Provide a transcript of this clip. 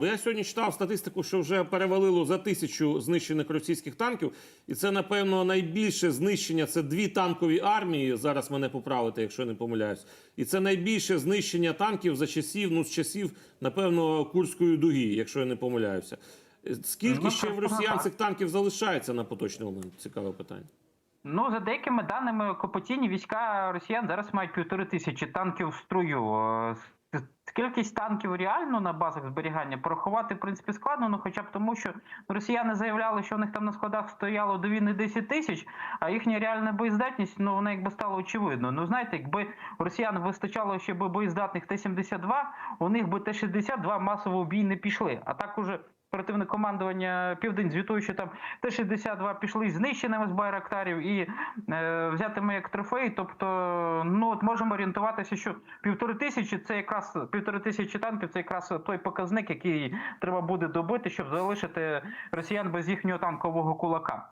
Бо я сьогодні читав статистику, що вже перевалило за тисячу знищених російських танків, і це напевно найбільше знищення. Це дві танкові армії. Зараз мене поправити, якщо я не помиляюсь. І це найбільше знищення танків за часів, ну з часів, напевно, Курської дуги, якщо я не помиляюся. Е, Скільки Ну, ще в росіян цих танків залишається на поточний момент? Цікаве питання. Ну, за деякими даними, окупаційні війська росіян зараз мають півтори тисячі танків в струю. Кількість танків реально на базах зберігання порахувати, в принципі, складно, ну хоча б тому, що росіяни заявляли, що у них там на складах стояло до війни 10 тисяч, а їхня реальна боєздатність, ну вона якби стала очевидно. Ну знаєте, якби росіян вистачало ще би боєздатних Т-72, у них би Т-62 масово в бій не пішли. А так уже оперативне командування Південь звітує, що там Т-62 пішли знищеними з байрактарів і е, взятими як трофей. Тобто, ну от можемо орієнтуватися, що півтори тисячі це якраз півтори тисячі танків, це якраз той показник, який треба буде добити, щоб залишити росіян без їхнього танкового кулака.